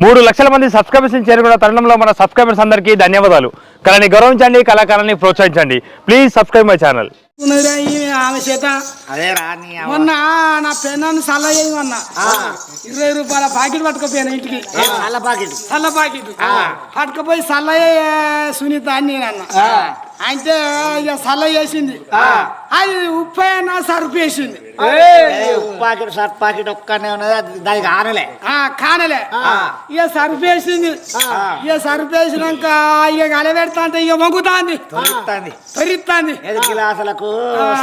మూడు లక్షల మంది సబ్స్క్రైబర్స్ చేరుకున్న తరుణంలో మన సబ్స్క్రైబర్స్ అందరికీ ధన్యవాదాలు. కళని గౌరవించండి కళాకారాన్ని ప్రోత్సహించండి. ప్లీజ్ సబ్స్క్రైబ్ మై ఛానల్ ఆమె చేత. మొన్న నా పెన్నాన్ని సల్ల చేయమన్నా ఇరవై రూపాయల ప్యాకెట్ పట్టుకుపోయాను ఇంటికి. సల్ల ప్యాకెట్? పట్టుకుపోయి సల్ల సునీత అని నేను అన్న. అంటే ఇక సల్ల చేసింది. అది ఉప్పు అయినా సరుపు వేసింది. పాకెట్ సర్ఫ్ పాకెట్ ఒక్కనే ఉన్నది అది దానికి ఆనలే. ఆ కానలే. ఇక సరుపు వేసింది. ఇక సరుపు వేసినాక ఇక కలబెడతా అంటే ఇక మొగ్గుతాంది ఏదో గిలాసులకు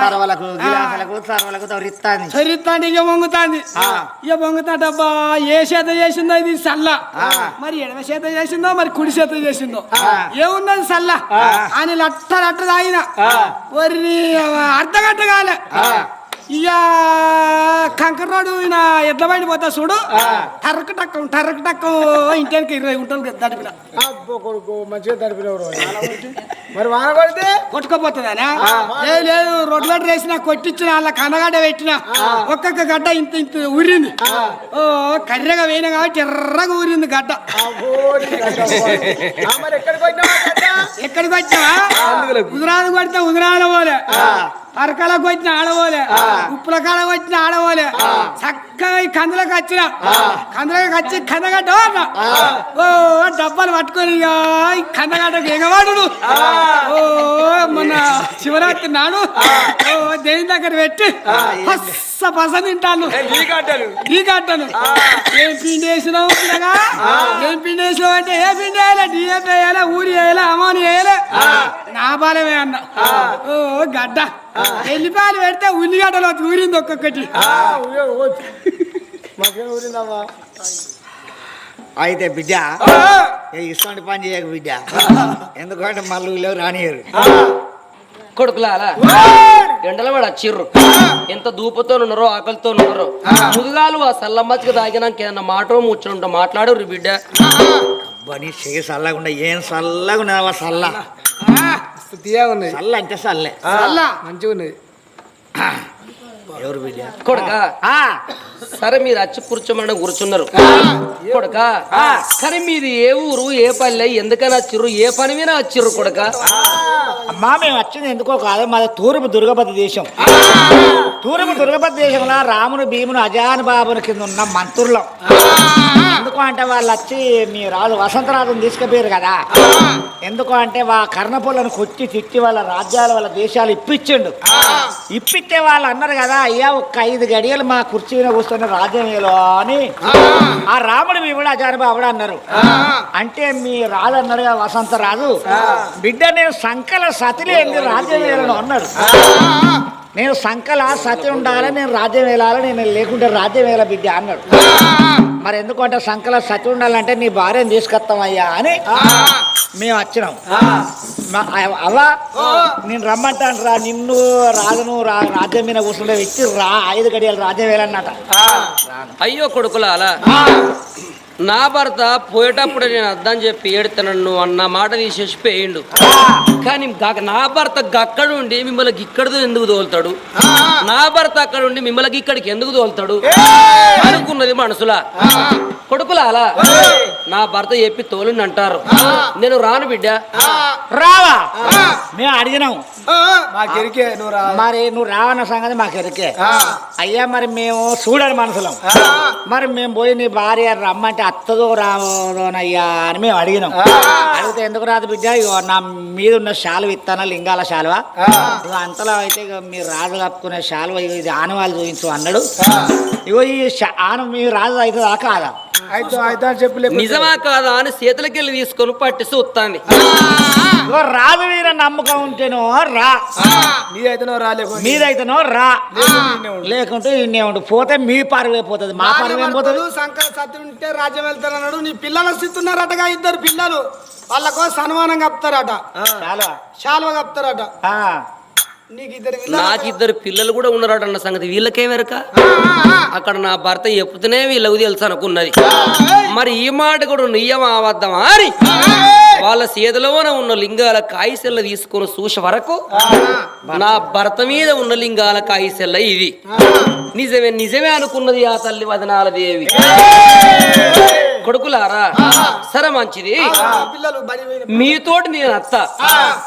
సర్వలకు గిలాసులకు సర్వలకు తొరిత్తాంది చరిత్తాండి ఇక పొంగుతాంది ఇక పొంగుతాంట అబ్బా ఏ చేత చేసిందో ఇది సల్ల. మరి ఎడమ చేత చేసిందో మరి కుడి చేత చేసిందో. ఏమున్నది సల్ల? అని లట్ట లట్ట తాగిన. వరి అర్ధగంట కాలే ఇక కంకర రోడ్డు ఈయన ఎడ్ల బండి పోతా చూడు. టర్రకు టక్కం టర్రకు టక్కం ఇంటికి ఇరవై ఉంటుంది దడిపిన కొడుకు మంచిగా తడిపినవరు మరి వాన కొడితే కొట్టుకోపోతుందనా? లేదు లేదు రోడ్ల వేసిన కొట్టించిన వాళ్ళ కన్నగడ్డ పెట్టిన ఒక్కొక్క గడ్డ ఇంత ఇంత ఊరింది. ఓ కర్రెగా వేయిన కాబట్టి ఎర్రగా ఊరింది గడ్డ. ఎక్కడికి వచ్చావా ఉదరాలు కొడితే ఉదరాల పోలే. అరకాలకు వచ్చిన ఆడవోలే ఉప్పుల కాడ వచ్చిన ఆడవోలే చక్కగా ఈ కందులకు వచ్చిన. కందులకు వచ్చి కందగడ్డ. ఓ డబ్బాలు పట్టుకొని కందగడ్డకు ఎగవాడు ఓ మొన్న శివరాత్రి నాడు ఓ దేవుని దగ్గర పెట్టి పస్స పస తింటాను ఈ గడ్డను ఏం పిండి వేసినావు ఏం పిండి వేసినావు అంటే ఏ పిండి వేయాలి? డిఎఫ్ వేయాలి? ఊరి వేయాలి? అమౌని వేయాలి? నా బాలమే అన్న. ఓ గడ్డ. ఎల్లిపాయలు పెడితే ఉల్లిగడ్డలో ఊరింది ఒక్కొక్కటి. ఆ, ఉయ్యో, ఓ. మాకేం ఊరిందమ్మా? అయితే బిడ్డ ఏ ఇష్టం పని చేయక బిడ్డ. ఎందుకంటే మళ్ళీ వీళ్ళు రానియరు కొడుకులారా ఎండల వాడు వచ్చిర్రు ఎంత దూపుతో ఉన్నారో ఆకలితో ఉన్నారో. ముదుగాలు ఆ సల్లమ్మచ్చికి తాగినాక ఏమన్నా మాట ముచ్చట మాట్లాడు బిడ్డ? బని చెయ్యి చల్లకుండా ఏం ఉన్నదవా చల్ల తీయగా ఉన్నది చల్ల అంటే చల్లే. అల్లా మంచిగా ఉన్నది ఎవరు కొడుక. ఆ, సరే మీరు వచ్చి కూర్చోమని కూర్చున్నారు. కొడుక. సరే మీది ఏ ఊరు ఏ పల్లె ఎందుకని వచ్చిర్రు ఏ పని మీద వచ్చిర్రు కొడుక? అమ్మా మేము వచ్చింది ఎందుకో కాదు మాది తూర్పు దుర్గపతి దేశం. తూర్పు దుర్గపతి దేశంలో రామును భీమును అజాన్ బాబుని కింద ఉన్న మంత్రులం. ఎందుకు అంటే వాళ్ళు వచ్చి మీ రాజు వసంతరాజుని తీసుకుపోయారు కదా. ఎందుకు అంటే వా కర్ణపుల్లను కొట్టి తిట్టి వాళ్ళ రాజ్యాలు వాళ్ళ దేశాలు ఇప్పించిండు. ఇప్పిస్తే వాళ్ళు అన్నారు కదా అయ్యా ఒక్క ఐదు గడియలు మా కుర్చీ మీద కూర్చొని రాజ్యం ఏలో అని ఆ. రాముడు భీముడు అజాన్ బాబుడు అన్నారు. అంటే మీ రాజు అన్నారు కదా వసంతరాజు బిడ్డ నేను సంకల సతిలేంది రాజ్యం అన్నాడు. నేను సంకల సతి ఉండాలి నేను రాజ్యం వేలాలి నేను లేకుంటే రాజ్యం వేల బిడ్డ అన్నాడు. మరి ఎందుకంటే సంకల సతి ఉండాలంటే నీ భార్యను తీసుకొస్తామయ్యా అని మేము వచ్చినాం. అవ్వా నేను రమ్మంటాను రా నిన్ను రాజును రా రాజ్యం మీద కూర్చుంటే వ్యక్తి రా ఐదు గడియాలు రాజ్యం వేలన్నట. అయ్యో కొడుకులాలా. నా భర్త పోయేటప్పుడు నేను అర్థం చెప్పి ఏడుతాను అన్న మాట తీసేసి పోయిండు. కానీ నా భర్త అక్కడ ఉండి మిమ్మల్ని ఇక్కడితో ఎందుకు తోలుతాడు? నా భర్త అక్కడ ఉండి మిమ్మల్ని ఇక్కడికి ఎందుకు తోలుతాడు? అనుకున్నది మనసులా కొడుకులాలా? నా భర్త చెప్పి తోలుని అంటారు నేను రాను బిడ్డ. రావా? మేము అడిగినాం. మరి నువ్వు రావన్న సంగతి మాకు ఎరికే అయ్యా మరి మేము చూడని మనుషులం. మరి మేము పోయి నీ భార్య రమ్మంటే అత్తదో రావదోనయ్యా అని మేము అడిగినాం. అడిగితే ఎందుకు రాదు బిడ్డ? ఇగో నా మీద ఉన్న శాలువ ఇస్తానా లింగాల శాలువ ఇగో అంతలో అయితే ఇగో మీరు రాజు కప్పుకునే శాలువ ఇది ఆనవాళ్ళు చూపించు అన్నాడు. ఇగో ఈ శా- ఆన మీ రాజు అవుతుందా కాదా? అయితే అయితే అని చెప్పి లేకపోతే- నిజమా కాదా అని చేతులకెళ్ళి తీసుకొని పట్టి చూస్తాంది ఇగో రాజు మీద నమ్మకం ఉంటేనో రా. నీదైతే నువ్వు రాలేకు మీదైతేనో రా. లేకుంటే ఇన్నే ఉండు. పోతే మీ పరువే పోతుంది? మా పరువు పోతుంది? శంకర సత్యం ఉంటే రాజ్యం వెళ్తారన్నాడు నీ పిల్లలు స్థితున్నారటగా ఇద్దరు పిల్లలు. వాళ్ళకో సన్మానం కప్తారట. చాలా. శాలువ కప్తారట. ఆ, నీకు ఇద్దరు నాకు ఇద్దరు పిల్లలు కూడా ఉన్నారట అన్న సంగతి వీళ్ళకేమెరక అక్కడ నా భర్త చెప్తేనే వీళ్ళకి తెలుసు అనుకున్నది. మరి ఈ మాట కూడా నియమం అబద్ధమా? అని వాళ్ళ చేతిలోన ఉన్న లింగాల కాయిసెల్ల తీసుకొని చూసే వరకు నా భర్త మీద ఉన్న లింగాల కాయిసెల్ల ఇది. నిజమే నిజమే అనుకున్నది ఆ తల్లి వదనాల దేవి కొడుకులారా సరే మంచిది. మీతోటి నేను అత్త.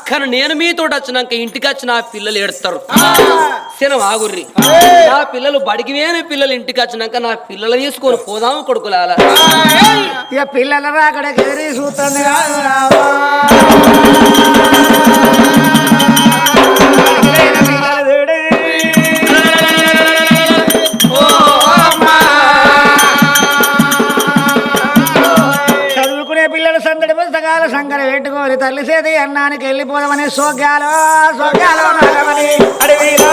కానీ నేను మీతోటి వచ్చినాక ఇంటికి వచ్చి నా పిల్లలు ఏడుస్తారు. శనం ఆగుర్రి. నా పిల్లలు బడికి వేని పిల్లలు ఇంటికి వచ్చినాక నా పిల్లలు తీసుకొని పోదాము కొడుకులాల ఇక పిల్లల రాకడ చూస్తుంది చదువుకునే పుస్తకాలు సంకర పెట్టుకోని తల్లి సేది అన్నానికి వెళ్ళిపోదామని సోగ్యాలు సోగ్యాలు అడవిలో.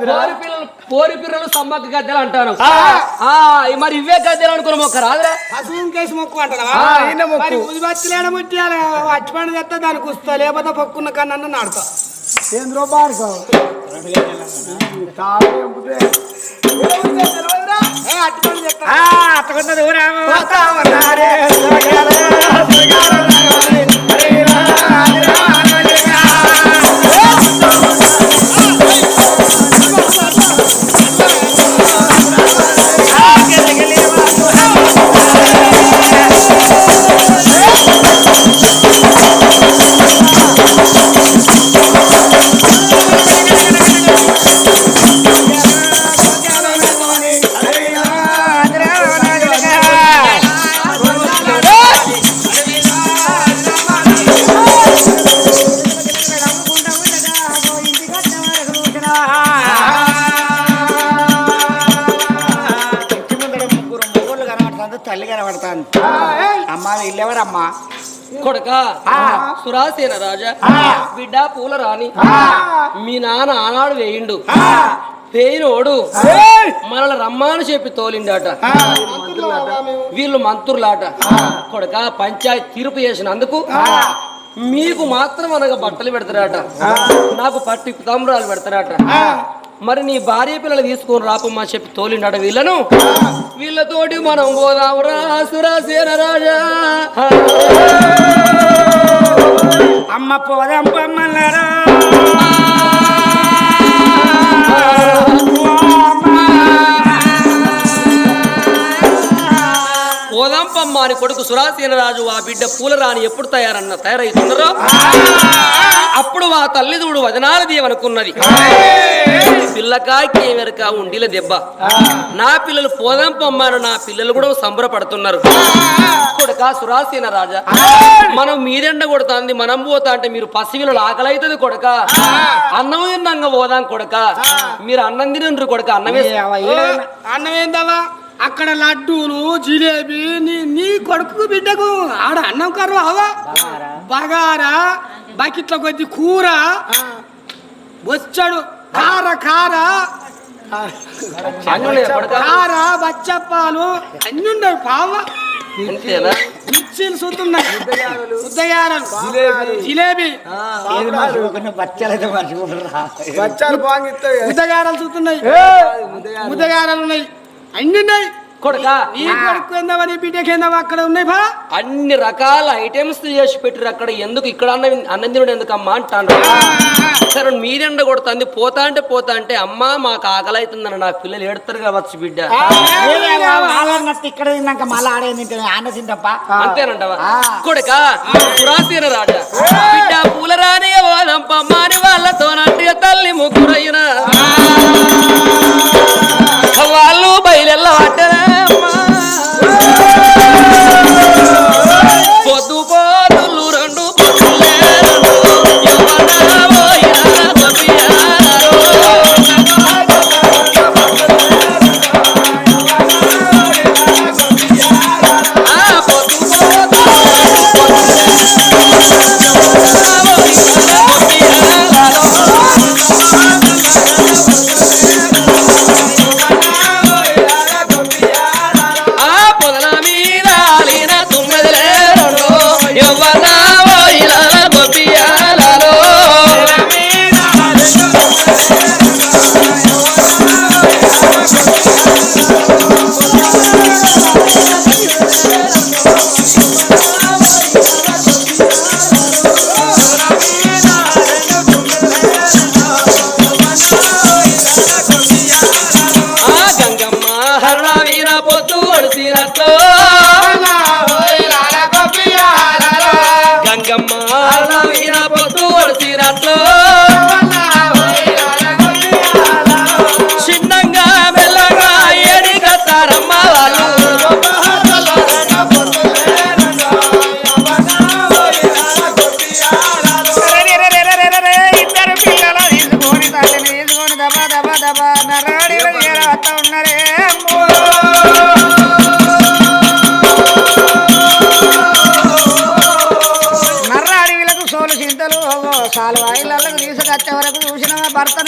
పోరి పిల్లలు పోరి పిల్లలు సమ్మక్క గద్దెలు అంటాను ఆ, మరి ఇవే గద్దెలు అనుకున్నాం ఒక రాదురా. కేసు మొక్కు అంటారా? ముట్టియాలి అచ్చిపండు తెస్తే దానికి వస్తా లేకపోతే పక్కున్న కన్నా నాడుతా. ఏ అచ్చిపండు తెస్తా ఆ, కనబడుతుంది అమ్మ వీళ్ళెవరమ్మా? కొడక సురాసేన రాజా బిడ్డ పూల రాని మీ నాన్న ఆనాడు వేయిండు. వేయినోడు మనల్ని రమ్మని చెప్పి తోలిండాట. వీళ్ళు మంత్రులాట. కొడక పంచాయతీ తీర్పు చేసినందుకు మీకు మాత్రం అనగా బట్టలు పెడతారట. నాకు పట్టి తమ్రాలు పెడతారట. మరి నీ భార్య పిల్లలు తీసుకొని రాపమ్మా చెప్పి తోలిండట వీళ్ళను. వీళ్ళతోటి మనం పోదామురా సురాసేన రాజా. అమ్మ పోదాం పొమ్మన్నారా పోదాంపమ్మ అని కొడుకు సురాసేన రాజు ఆ బిడ్డ పూలరాని ఎప్పుడు తయారన్న తయారైతున్నారో అప్పుడు ఆ తల్లిదూడు వదనాల దేవనుకున్నది పిల్లకాయకి వెనక ఉండిల దెబ్బ. నా పిల్లలు పోదాంపమ్మను నా పిల్లలు కూడా సంబరపడుతున్నారు. కొడుక సురాసేన రాజా మనం మీదెండ కొడుతుంది మనం పోతా అంటే మీరు పసివిలు ఆకలి అవుతుంది కొడక అన్నం తిన్నాక పోదాం కొడక. మీరు అన్నం తినండ్రు కొడక అన్నమే అన్నం ఏందవా అక్కడ లడ్డూలు జిలేబీ నీ నీ కొడుకు బిడ్డకు. ఆడ అన్నం కర్ర అవా? బగారా. బకెట్ల కొద్ది కూర. వచ్చాడు. కార కార. కార బచ్చప్పాలు. అన్ని ఉండవు పావ. మిర్చీలు సుతున్నాయి ముద్దగారలు జిలేబీ. ముద్దగారలు చూస్తున్నాయి ముద్దగారలు ఉన్నాయి. అన్ని ఉన్నాయి. కొడక. నీ కొడుకు ఏందవా నీ బిడ్డకి ఏందవా అక్కడ ఉన్నాయి బా. అన్ని రకాల ఐటమ్స్ చేసి పెట్టిరు అక్కడ. ఎందుకు ఇక్కడ అన్న అన్నం తినడం ఎందుకు అమ్మా అంటాను సరే మీరెండ కొడుతుంది. పోతా అంటే పోతా అంటే అమ్మా మాకు ఆకలి అవుతుందని నా పిల్లలు ఏడుతారు కావచ్చు బిడ్డ. ఇక్కడ తిన్నాక మళ్ళీ ఆడే ఆన తింటప్ప అంతేనంటవా. కొడుక పురాతీన రాజా. బిడ్డ పూలరాని ఓదంపమ్మాని వాళ్ళతో నంటి తల్లి ముగ్గురైన. వాళ్ళు బయలెల్ల పొద్దు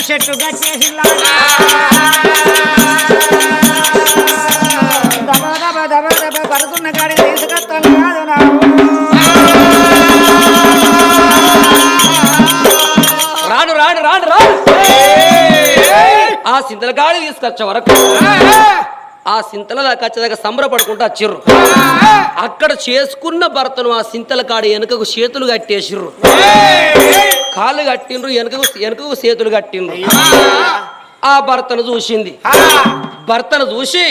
భర్తను చెట్టు కట్టేసిందా దబా దబా రాను దబా కాడికి తీసుకొస్తాను కాదు నా రాడు రాడు ఆ సింతల గాడి తీసుకొచ్చే వరకు ఆ సింతల దాకా వచ్చేదాకా సంబరపడుకుంటూ అక్కడ చేసుకున్న భర్తను ఆ సింతల కాడి వెనుకకు చేతులు కట్టేసిర్రు. కాళ్ళు కట్టిండ్రు వెనుకకు వెనుకకు చేతులు కట్టిండ్రు. ఆ భర్తను చూసింది. భర్తను చూసి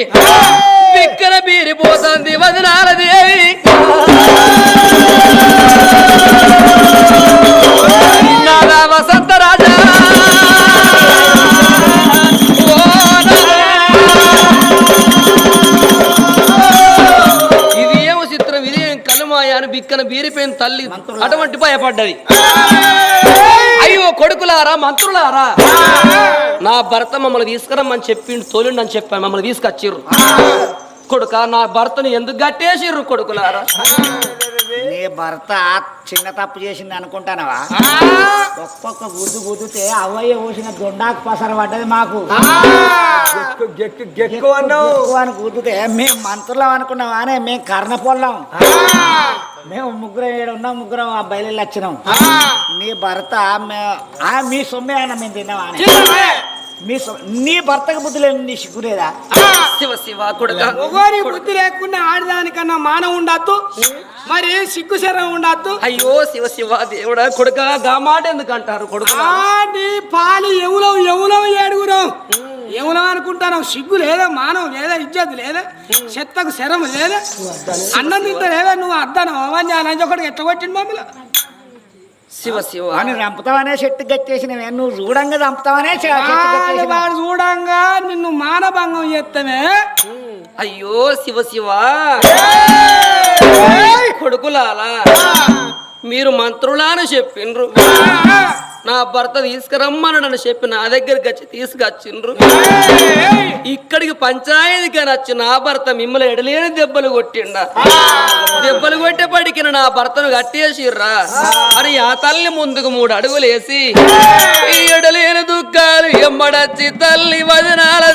బిక్కన బీరిపోతుంది వదనాల దేవి బిక్కన బీరిపోయిన తల్లి అటువంటి భయపడ్డది అయ్యో కొడుకులారా మంత్రులారా. నా భర్త మమ్మల్ని తీసుకురమ్మని చెప్పిండు తోలిండు అని చెప్పాను మమ్మల్ని తీసుకొచ్చిర్రు. కొడుక నా భర్తను ఎందుకు గట్టేసిర్రు కొడుకులారా? నీ భర్త చిన్న తప్పు చేసింది అనుకుంటానవా? ఒక్కొక్క గుద్దు గుద్దుతే అవయ్య ఊసిన దొండాకు పసర పడ్డది మాకు. అని గుద్దుతే మేము మంత్రులం అనుకున్నాం అనే మేము కర్ణపొల్లం మేము ముగ్గురం ఏడు ఉన్నాం ముగ్గురం ఆ బయలు వచ్చినాం. నీ భర్త మే- ఆ మీ సొమ్మే ఆయన మేము తిన్నాం మీ నీ భర్తకు బుద్ధి లేదు నీ సిగ్గులేదా శివ శివ కొడుక. ఒకరి బుద్ధి లేకుండా ఆడదానికన్నా మానం ఉండద్దు. మరి సిగ్గు శరం ఉండద్దు. అయ్యో శివ శివ దేవుడా కొడుక గా మాట ఎందుకు అంటారు కొడుకు ఆ నీ పాలు ఎవలో ఎవలో ఏడుగురం? ఎవలో అనుకుంటాను సిగ్గు లేదా మానవం లేదా ఇజ్జత్ లేదా చెత్తకు శరం లేదా అన్నం తింటే లేదా నువ్వు అద్దాను అవన్నీ అని ఒకటి ఎట్లా కొట్టింది మమ్మల్ని? శివ శివ. అని చంపుతావనే చెట్టు గట్టేసినవే నువ్వు చూడంగా గట్టేసినవే. వాడు చూడంగా నిన్ను మానభంగం చేస్తామే అయ్యో శివ శివ. కొడుకులాలా మీరు మంత్రులాని చెప్పిండ్రు నా భర్త తీసుకురమ్మనని చెప్పి నా దగ్గరికి వచ్చి తీసుకొచ్చిండ్రు. ఇక్కడికి పంచాయతీకి వచ్చి నా భర్త మిమ్మల్ని ఎడలేని దెబ్బలు కొట్టిండా. దెబ్బలు కొట్టేపడికి నా భర్తను కట్టేసిర్రా. అని ఆ తల్లి ముందుకు మూడు అడుగులేసి ఈ ఎడలేని దుఃఖాలు ఎమ్మడచ్చి తల్లి వదనాల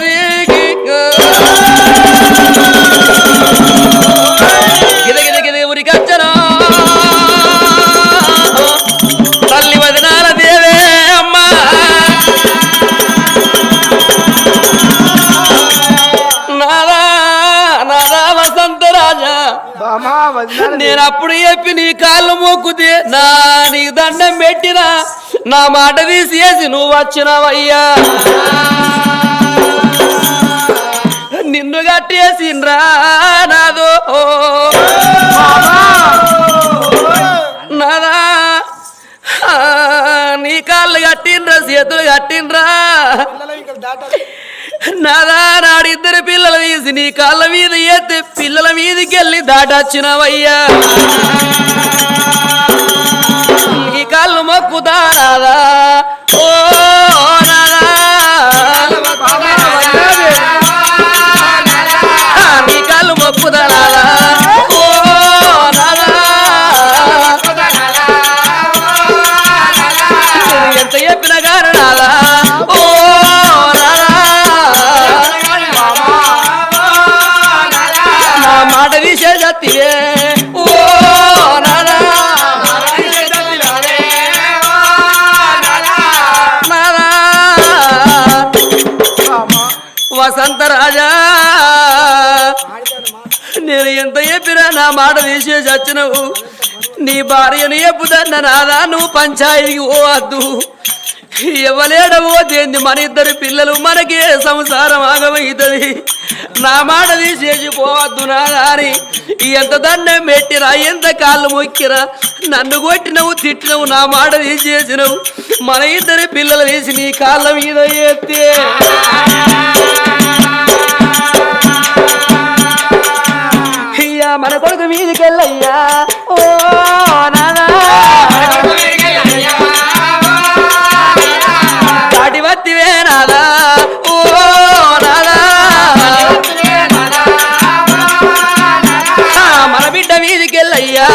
అప్పుడు చెప్పి నీ కాళ్ళు మొక్కుతే నా నీ దండం పెట్టినా నా మాట తీసేసి నువ్వు వచ్చినావయ్యా. నిన్ను కట్టేసిండ్రా నాదో. నాదా. నీ కాళ్ళు కట్టిండ్రా చేతులు కట్టిండ్రా. నాదా నాడిద్దరు పిల్లల తీసి నీ కాళ్ళ మీద ఎత్తి పిల్లల మీదకి వెళ్ళి దాటచ్చినవయ్యా. ఈ కాళ్ళు మొక్కుతా ఓ నా మాట తీసేసి వచ్చినవు నీ భార్యను ఎప్పుదన్న నాదా? నువ్వు పంచాయతీకి పోవద్దు. ఎవలేడవో దేంది మన ఇద్దరు పిల్లలు మనకే సంసారం ఆగమవుతుంది నా మాట తీసేసి పోవద్దు నా గాని ఎంత దండం పెట్టినా ఎంత కాళ్ళు మొక్కినా నన్ను కొట్టినవు తిట్టినవు నా మాట తీసేసినవు మన ఇద్దరి పిల్లలు వేసి నీ కాళ్ళ మీద ఎత్తే. మన కొడుకు మీదికెళ్ళయ్యా. ఓ నానా. దాటి వత్తివే నాదా ఓ నాదా మన బిడ్డ మీదికెళ్ళయ్యా.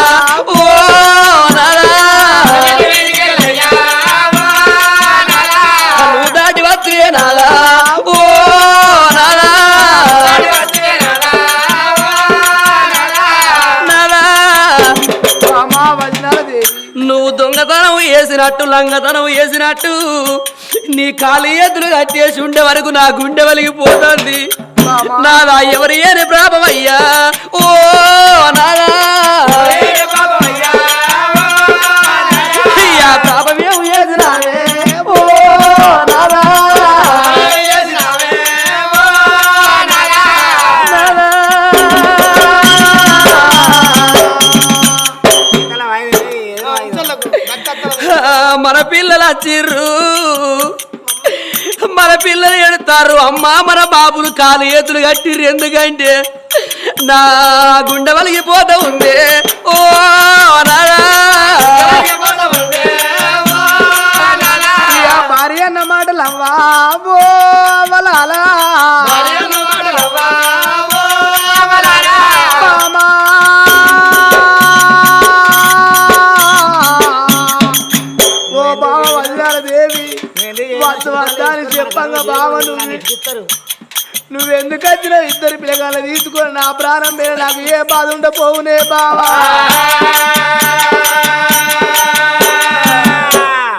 లంగతనం వేసినట్టు నీ కాలు ఎదురు కట్టేసి ఉండే వరకు నా గుండె వలిగిపోతుంది. నాదా ఎవరి ఏని ప్రాపమయ్యా ఓ నాదా. ప్రాపమేం వచ్చిర్రు మన పిల్లలు ఎడతారు. అమ్మా మన బాబులు కాలు ఎత్తులు కట్టిర్రు. ఎందుకంటే నా గుండె వలిగిపోతా ఉంది. ఓ ఇక భార్య అన్న మాటలు నువ్వు నువ్వెందుకు వచ్చిన ఇద్దరు పిల్లగాళ్ళు తీసుకొని నా ప్రాణం మీద నాకు ఏ బాధ ఉండపోవునే బావా.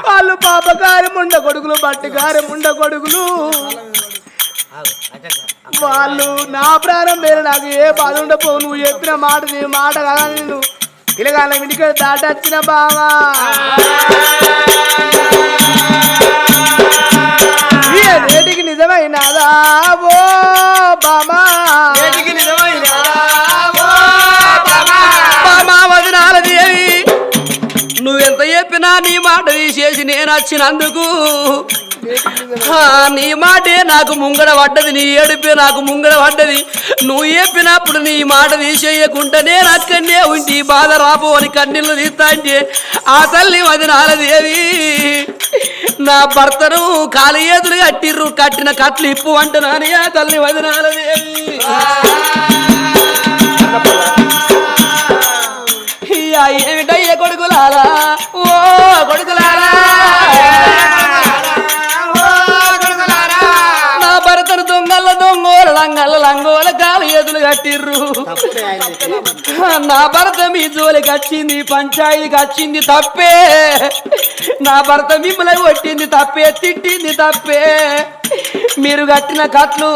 వాళ్ళు పాపకారం ఉండ కొడుకులు బట్టికారం ఉండ కొడుకులు. వాళ్ళు నా ప్రాణం పేరు నాకు ఏ బాధ ఉండపో నువ్వు చెప్పిన మాట నీ మాట కదా నేను పిల్లగాళ్ళ ఇంటికి దాటొచ్చిన బావా. నేటికి నిజమైనదా? ఓ బామా. మా వదినాల దేవి. నువ్వెంత చెప్పినా నీ మాట తీసేసి నేను వచ్చినందుకు నీ మాటే నాకు ముంగడ పడ్డది నీ ఏడుపే నాకు ముంగడ పడ్డది. నువ్వు చెప్పినప్పుడు నీ మాట తీసేయకుండా నేను అక్కడనే ఉండి బాధ రాపో అని కన్నీళ్ళు తీస్తాంటే ఆ తల్లి వదినాలదేవి నా భర్తను కాలి ఎదురు కట్టిర్రు కట్టిన కట్లు ఇప్పు అంటున్నాను ఆ తల్లి వదినాల దేవి. ఏమిటయ్య కొడుకులారా? ఓ కొడుకులారా లంగల లంగోల కాలు ఎదులు కట్టిర్రు. నా భర్త మీ జోలికి వచ్చింది పంచాయతీకి వచ్చింది తప్పే. నా భర్త మిమ్మల్ని కొట్టింది తప్పే తిట్టింది తప్పే. మీరు కట్టిన కట్లు